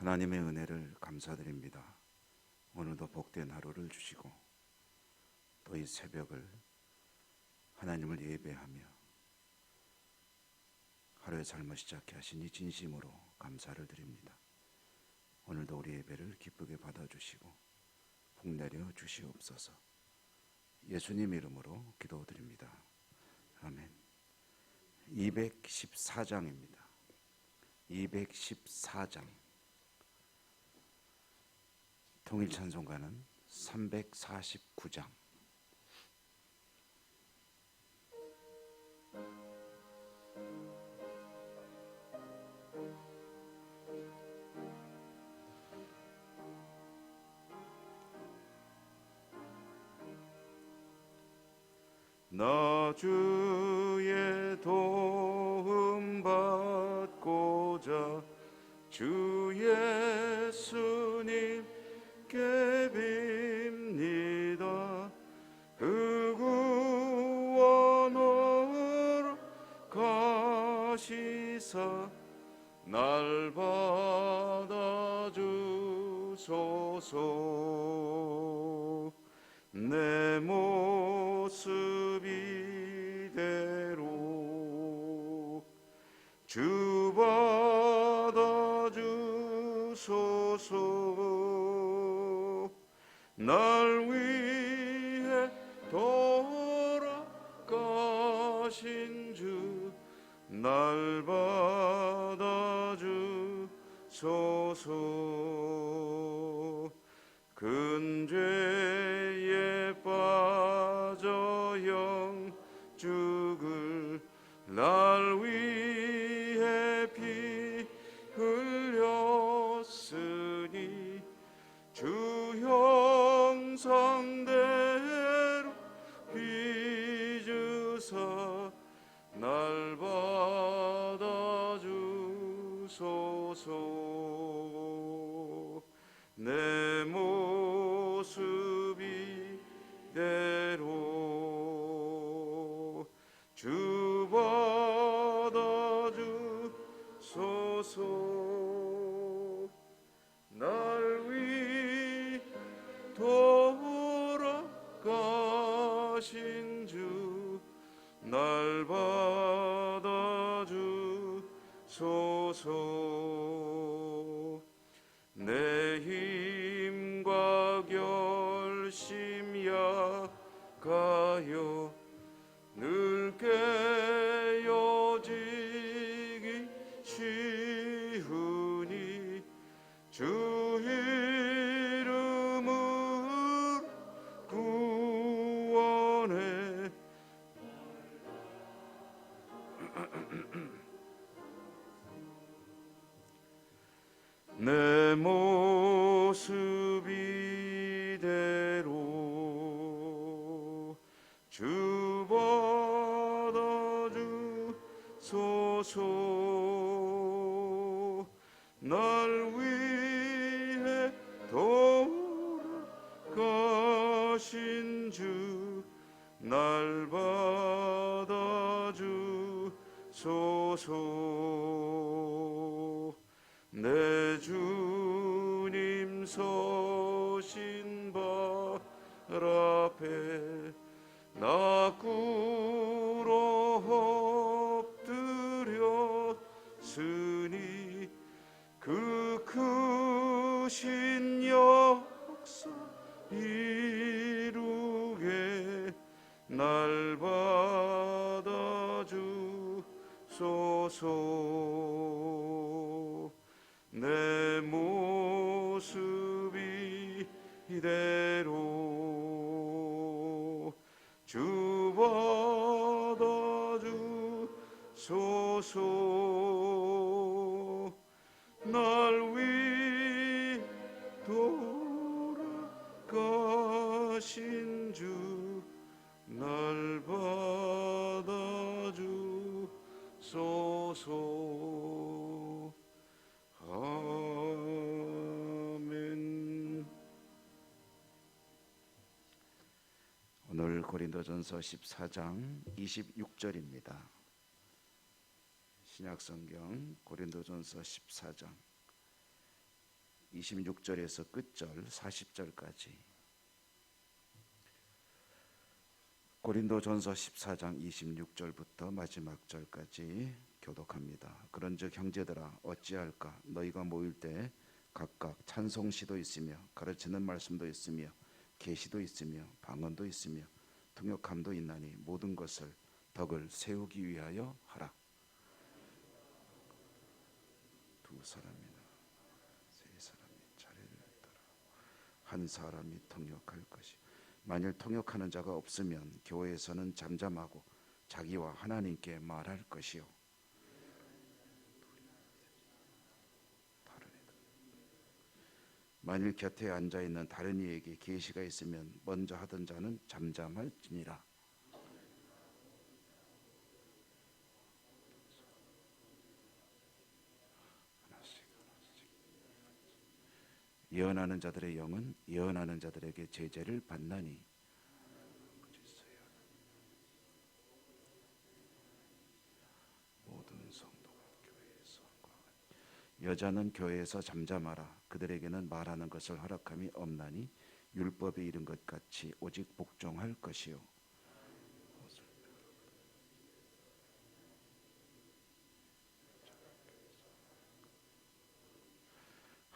하나님의 은혜를 감사드립니다. 오늘도 복된 하루를 주시고 또 이 새벽을 하나님을 예배하며 하루의 삶을 시작해 하시니 진심으로 감사를 드립니다. 오늘도 우리 예배를 기쁘게 받아주시고 복 내려 주시옵소서. 예수님 이름으로 기도드립니다. 아멘. 214장입니다. 214장. 통일 찬송가는 349장. 나 주의 도움 받고자 주예 수님께 빕니다. 그 구원으로 가시사 날 받아주소서. 내 모습 이대로 주 날 위해 돌아가신 주 날 받아주소서 날 위해 돌아가신 주 날 받아주소서. 내 주님 서신 발 앞에 나꿇 크신 역사 이루게 날 받아주소서 받아주소서. 아멘. 오늘 고린도전서 14장 26절입니다. 신약 성경 고린도전서 14장 26절에서 끝절 40절까지 고린도전서 14장 26절부터 마지막 절까지 교독합니다. 그런즉 형제들아 어찌할까 너희가 모일 때 각각 찬송시도 있으며 가르치는 말씀도 있으며 계시도 있으며 방언도 있으며 통역함도 있나니 모든 것을 덕을 세우기 위하여 하라. 두 사람이나 세 사람이 차례를 따라 한 사람이 통역할 것이 만일 통역하는 자가 없으면 교회에서는 잠잠하고 자기와 하나님께 말할 것이요. 만일 곁에 앉아 있는 다른 이에게 계시가 있으면 먼저 하던 자는 잠잠할지니라 하나씩 하나씩 예언하는 자들의 영은 예언하는 자들에게 제재를 받나니. 모든 성도가 교회에서. 여자는 교회에서 잠잠하라. 그들에게는 말하는 것을 허락함이 없나니 율법에 이른 것 같이 오직 복종할 것이요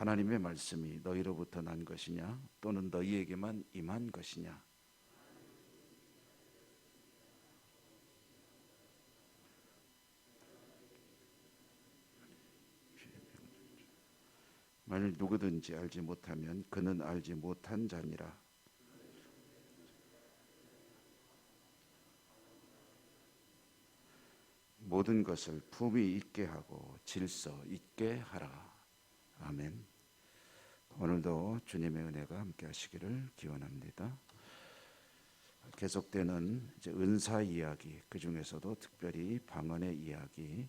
하나님의 말씀이 너희로부터 난 것이냐? 또는 너희에게만 임한 것이냐? 만일 누구든지 알지 못하면 그는 알지 못한 자니라. 모든 것을 품위 있게 하고 질서 있게 하라 아멘. 오늘도 주님의 은혜가 함께 하시기를 기원합니다. 계속되는 이제 은사 이야기, 그 중에서도 특별히 방언의 이야기,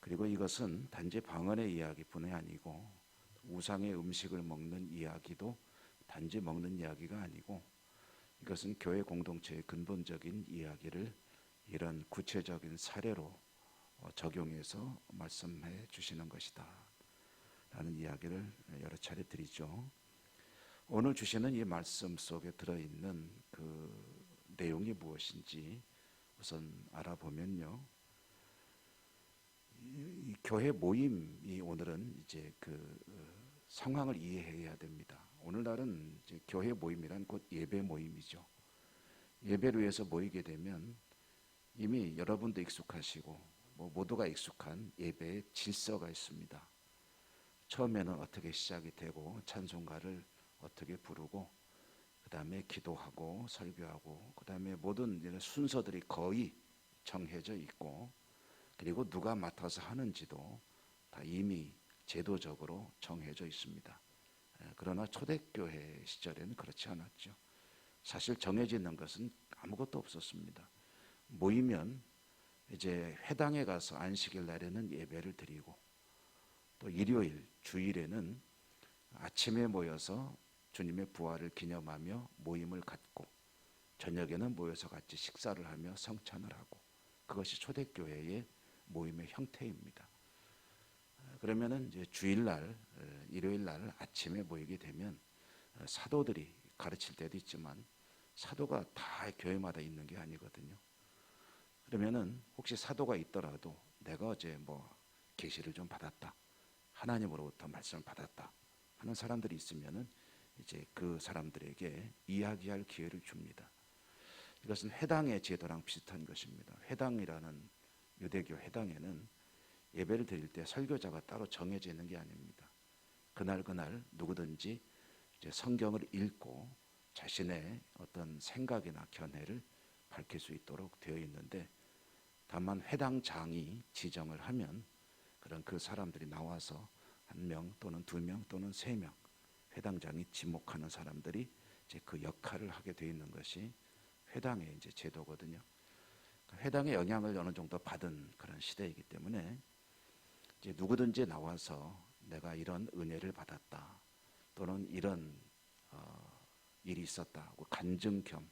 그리고 이것은 단지 방언의 이야기뿐이 아니고 우상의 음식을 먹는 이야기도 단지 먹는 이야기가 아니고 이것은 교회 공동체의 근본적인 이야기를 이런 구체적인 사례로 어, 적용해서 말씀해 주시는 것이다. 라는 이야기를 여러 차례 드리죠. 오늘 주시는 이 말씀 속에 들어있는 그 내용이 무엇인지 우선 알아보면요. 이, 이 교회 모임이 오늘은 이제 그 어, 상황을 이해해야 됩니다. 오늘날은 교회 모임이란 곧 예배 모임이죠. 예배를 위해서 모이게 되면 이미 여러분도 익숙하시고 뭐 모두가 익숙한 예배의 질서가 있습니다. 처음에는 어떻게 시작이 되고 찬송가를 어떻게 부르고 그 다음에 기도하고 설교하고 그 다음에 모든 이런 순서들이 거의 정해져 있고 그리고 누가 맡아서 하는지도 다 이미 제도적으로 정해져 있습니다. 예, 그러나 초대교회 시절에는 그렇지 않았죠. 사실 정해지는 것은 아무것도 없었습니다. 모이면 이제 회당에 가서 안식일 날에는 예배를 드리고 또 일요일, 주일에는 아침에 모여서 주님의 부활을 기념하며 모임을 갖고 저녁에는 모여서 같이 식사를 하며 성찬을 하고 그것이 초대교회의 모임의 형태입니다. 그러면은 이제 주일날, 어, 일요일날 아침에 모이게 되면 어, 사도들이 가르칠 때도 있지만 사도가 다 교회마다 있는 게 아니거든요. 그러면은 혹시 사도가 있더라도 내가 어제 뭐 계시를 좀 받았다. 하나님으로부터 말씀을 받았다 하는 사람들이 있으면은 이제 그 사람들에게 이야기할 기회를 줍니다. 이것은 회당의 제도랑 비슷한 것입니다. 회당이라는 유대교 회당에는 예배를 드릴 때 설교자가 따로 정해져 있는 게 아닙니다. 그날 그날 누구든지 이제 성경을 읽고 자신의 어떤 생각이나 견해를 밝힐 수 있도록 되어 있는데 다만 회당장이 지정을 하면 그런 그 사람들이 나와서 한 명 또는 두 명 또는 세 명 회당장이 지목하는 사람들이 이제 그 역할을 하게 되어 있는 것이 회당의 이제 제도거든요. 그러니까 회당의 영향을 어느 정도 받은 그런 시대이기 때문에 이제 누구든지 나와서 내가 이런 은혜를 받았다 또는 이런 어, 일이 있었다 하고 간증 겸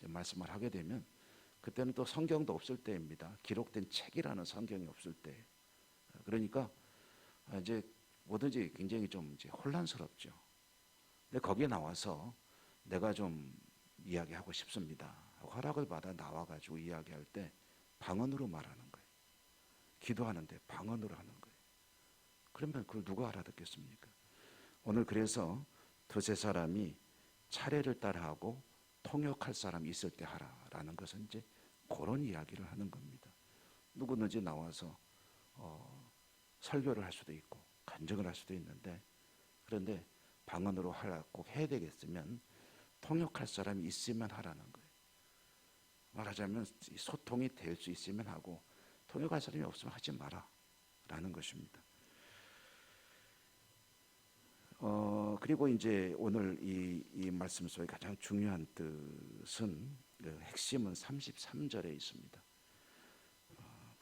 말씀을 하게 되면 그때는 또 성경도 없을 때입니다. 기록된 책이라는 성경이 없을 때. 그러니까 이제 뭐든지 굉장히 좀 이제 혼란스럽죠. 근데 거기에 나와서 내가 좀 이야기하고 싶습니다. 허락을 받아 나와가지고 이야기할 때 방언으로 말하는 거예요. 기도하는데 방언으로 하는 거예요. 그러면 그걸 누가 알아듣겠습니까? 오늘 그래서 두세 사람이 차례를 따라하고 통역할 사람이 있을 때 하라라는 것은 이제 그런 이야기를 하는 겁니다. 누구든지 나와서 어, 설교를 할 수도 있고 간증을 할 수도 있는데 그런데 방언으로 하라 꼭 해야 되겠으면 통역할 사람이 있으면 하라는 거예요. 말하자면 이 소통이 될 수 있으면 하고 통역할 사람이 없으면 하지 마라 라는 것입니다. 어 그리고 이제 오늘 이, 이 말씀 속에 가장 중요한 뜻은 그 핵심은 33절에 있습니다.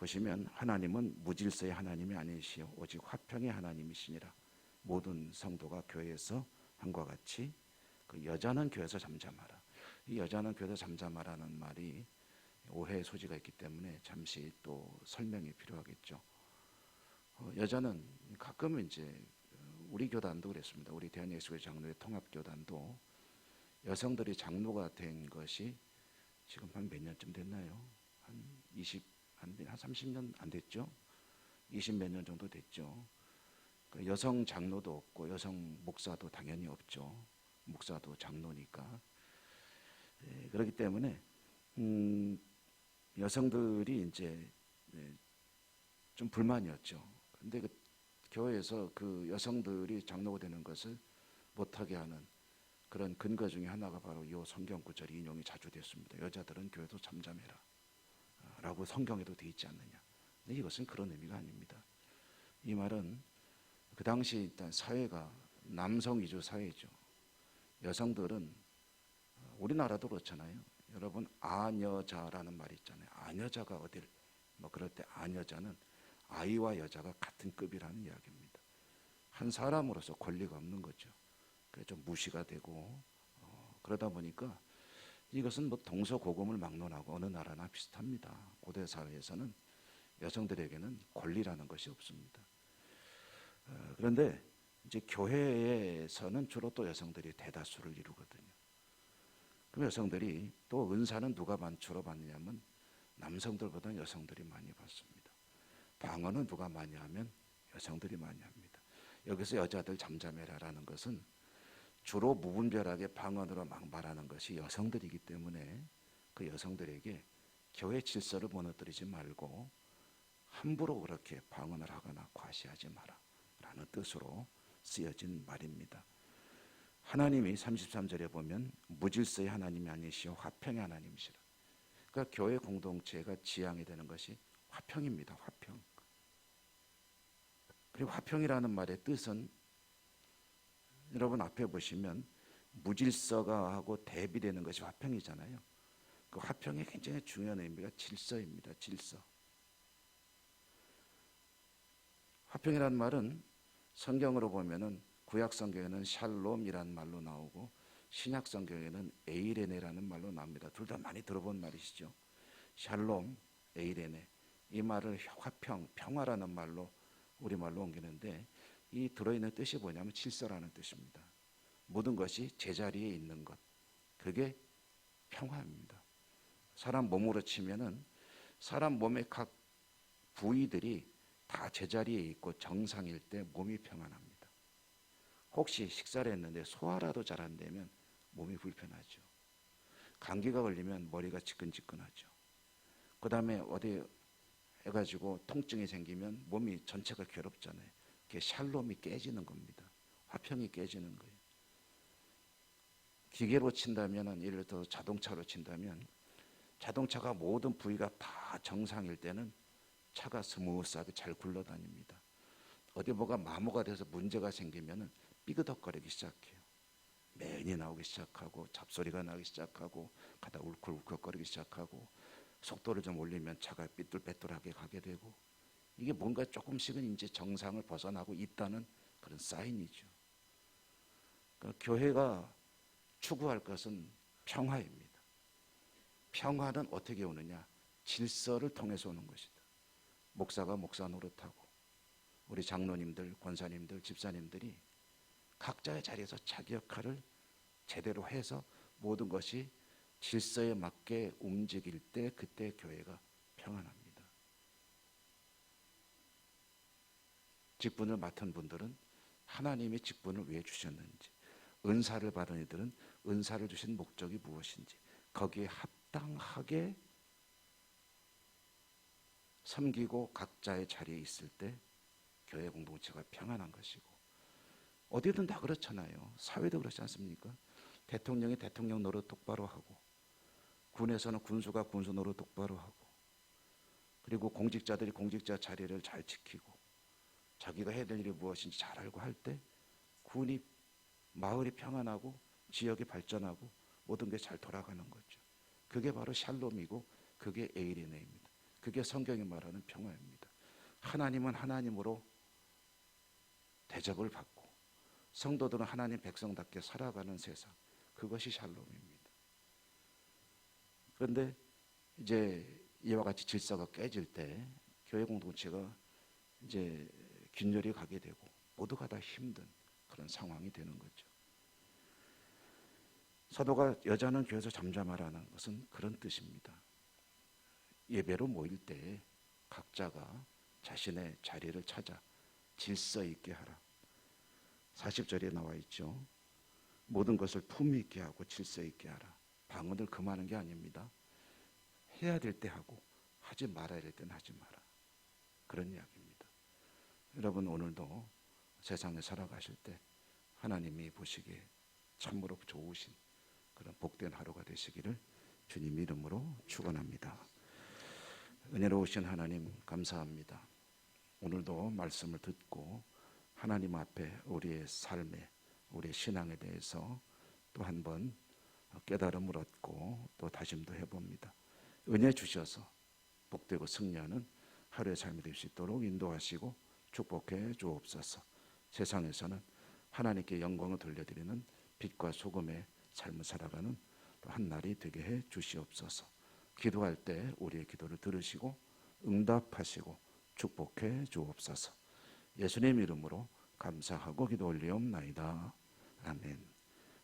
어, 보시면 하나님은 무질서의 하나님이 아니시오 오직 화평의 하나님이시니라 모든 성도가 교회에서 한과 같이 그 여자는 교회에서 잠잠하라 이 여자는 교회에서 잠잠하라는 말이 오해의 소지가 있기 때문에 잠시 또 설명이 필요하겠죠. 어, 여자는 가끔은 이제 우리 교단도 그랬습니다. 우리 대한예수교 장로의 통합교단도 여성들이 장로가 된 것이 지금 한 몇 년쯤 됐나요? 한 20, 한, 한 30년 안 됐죠? 20 몇 년 정도 됐죠. 그 여성 장로도 없고 여성 목사도 당연히 없죠. 목사도 장로니까. 예, 그렇기 때문에 음, 여성들이 이제 예, 좀 불만이었죠. 근데 그 교회에서 그 여성들이 장로가 되는 것을 못하게 하는 그런 근거 중에 하나가 바로 이 성경 구절이 인용이 자주 됐습니다. 여자들은 교회도 잠잠해라. 아, 라고 성경에도 되어 있지 않느냐. 근데 이것은 그런 의미가 아닙니다. 이 말은 그 당시 일단 사회가 남성 위주 사회죠. 여성들은 어, 우리나라도 그렇잖아요. 여러분 아녀자라는 말이 있잖아요. 아녀자가 어딜 뭐 그럴 때 아녀자는 아이와 여자가 같은 급이라는 이야기입니다. 한 사람으로서 권리가 없는 거죠. 그래서 좀 무시가 되고 어, 그러다 보니까 이것은 뭐 동서고금을 막론하고 어느 나라나 비슷합니다. 고대 사회에서는 여성들에게는 권리라는 것이 없습니다. 어, 그런데 이제 교회에서는 주로 또 여성들이 대다수를 이루거든요. 그럼 여성들이 또 은사는 누가 많 주로 받느냐면 남성들보다 여성들이 많이 받습니다. 방언은 누가 많이 하면 여성들이 많이 합니다. 여기서 여자들 잠잠해라라는 것은 주로 무분별하게 방언으로 막 말하는 것이 여성들이기 때문에 그 여성들에게 교회 질서를 무너뜨리지 말고 함부로 그렇게 방언을 하거나 과시하지 마라 라는 뜻으로 쓰여진 말입니다. 하나님이 33절에 보면 무질서의 하나님이 아니시오 화평의 하나님이시라. 그러니까 교회 공동체가 지향이 되는 것이 화평입니다. 화평. 그리고 화평이라는 말의 뜻은 여러분 앞에 보시면 무질서가 하고 대비되는 것이 화평이잖아요. 그 화평의 굉장히 중요한 의미가 질서입니다. 질서. 화평이라는 말은 성경으로 보면은 구약 성경에는 샬롬이라는 말로 나오고 신약 성경에는 에이레네라는 말로 나옵니다. 둘 다 많이 들어본 말이시죠. 샬롬, 에이레네. 이 말을 화평, 평화라는 말로 우리말로 옮기는데 이 들어있는 뜻이 뭐냐면 질서라는 뜻입니다. 모든 것이 제자리에 있는 것. 그게 평화입니다. 사람 몸으로 치면은 사람 몸의 각 부위들이 다 제자리에 있고 정상일 때 몸이 평안합니다. 혹시 식사를 했는데 소화라도 잘 안 되면 몸이 불편하죠. 감기가 걸리면 머리가 지끈지끈하죠. 그 다음에 어디 해가지고 통증이 생기면 몸이 전체가 괴롭잖아요. 샬롬이 깨지는 겁니다. 화평이 깨지는 거예요. 기계로 친다면 예를 들어 자동차로 친다면 자동차가 모든 부위가 다 정상일 때는 차가 스무스하게 잘 굴러다닙니다. 어디 뭐가 마모가 돼서 문제가 생기면은 삐그덕거리기 시작해요. 매연이 나오기 시작하고 잡소리가 나기 시작하고 가다 울컥울컥거리기 시작하고 속도를 좀 올리면 차가 삐뚤빼뚤하게 가게 되고 이게 뭔가 조금씩은 이제 정상을 벗어나고 있다는 그런 사인이죠. 그러니까 교회가 추구할 것은 평화입니다. 평화는 어떻게 오느냐? 질서를 통해서 오는 것이다. 목사가 목사 노릇하고 우리 장로님들, 권사님들, 집사님들이 각자의 자리에서 자기 역할을 제대로 해서 모든 것이 질서에 맞게 움직일 때 그때 교회가 평안합니다. 직분을 맡은 분들은 하나님의 직분을 왜 주셨는지, 은사를 받은 이들은 은사를 주신 목적이 무엇인지, 거기에 합당하게 섬기고 각자의 자리에 있을 때 교회 공동체가 평안한 것이고 어디든 다 그렇잖아요. 사회도 그렇지 않습니까? 대통령이 대통령 노릇 똑바로 하고 군에서는 군수가 군수 노릇 똑바로 하고 그리고 공직자들이 공직자 자리를 잘 지키고 자기가 해야 될 일이 무엇인지 잘 알고 할 때 군이 마을이 평안하고 지역이 발전하고 모든 게 잘 돌아가는 거죠. 그게 바로 샬롬이고 그게 에이리네입니다. 그게 성경이 말하는 평화입니다. 하나님은 하나님으로 대접을 받고 성도들은 하나님 백성답게 살아가는 세상 그것이 샬롬입니다. 그런데 이제 이와 같이 질서가 깨질 때 교회 공동체가 이제 균열이 가게 되고 모두가 다 힘든 그런 상황이 되는 거죠. 사도가 여자는 교회에서 잠잠하라는 것은 그런 뜻입니다. 예배로 모일 때 각자가 자신의 자리를 찾아 질서 있게 하라. 40절에 나와 있죠. 모든 것을 품위 있게 하고 질서 있게 하라. 방언을 금하는 게 아닙니다. 해야 될 때 하고 하지 말아야 될 때는 하지 마라. 그런 이야기입니다. 여러분 오늘도 세상에 살아가실 때 하나님이 보시기에 참으로 좋으신 그런 복된 하루가 되시기를 주님 이름으로 축원합니다. 은혜로우신 하나님 감사합니다. 오늘도 말씀을 듣고 하나님 앞에 우리의 삶에 우리의 신앙에 대해서 또 한 번 깨달음을 얻고 또 다짐도 해봅니다. 은혜 주셔서 복되고 승리하는 하루의 삶이 될 수 있도록 인도하시고 축복해 주옵소서. 세상에서는 하나님께 영광을 돌려드리는 빛과 소금의 삶을 살아가는 한 날이 되게 해 주시옵소서. 기도할 때 우리의 기도를 들으시고 응답하시고 축복해 주옵소서. 예수님 이름으로 감사하고 기도 올리옵나이다. 아멘.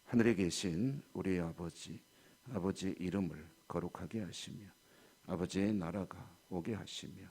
하늘에 계신 우리 아버지, 아버지 이름을 거룩하게 하시며 아버지의 나라가 오게 하시며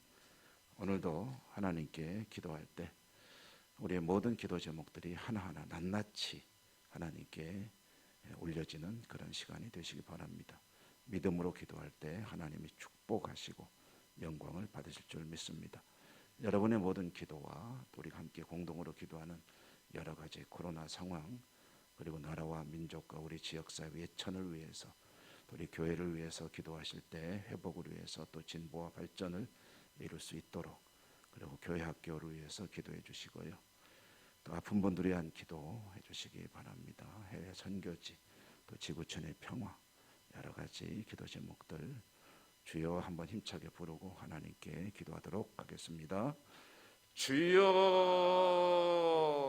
오늘도 하나님께 기도할 때 우리의 모든 기도 제목들이 하나하나 낱낱이 하나님께 올려지는 그런 시간이 되시기 바랍니다. 믿음으로 기도할 때 하나님이 축복하시고 영광을 받으실 줄 믿습니다. 여러분의 모든 기도와 우리가 함께 공동으로 기도하는 여러 가지 코로나 상황 그리고 나라와 민족과 우리 지역사회 예천을 위해서 또 우리 교회를 위해서 기도하실 때 회복을 위해서 또 진보와 발전을 이룰 수 있도록 그리고 교회 학교를 위해서 기도해 주시고요. 또 아픈 분들에 대한 기도해 주시기 바랍니다. 해외 선교지 또 지구촌의 평화 여러 가지 기도 제목들 주여 한번 힘차게 부르고 하나님께 기도하도록 하겠습니다. 주여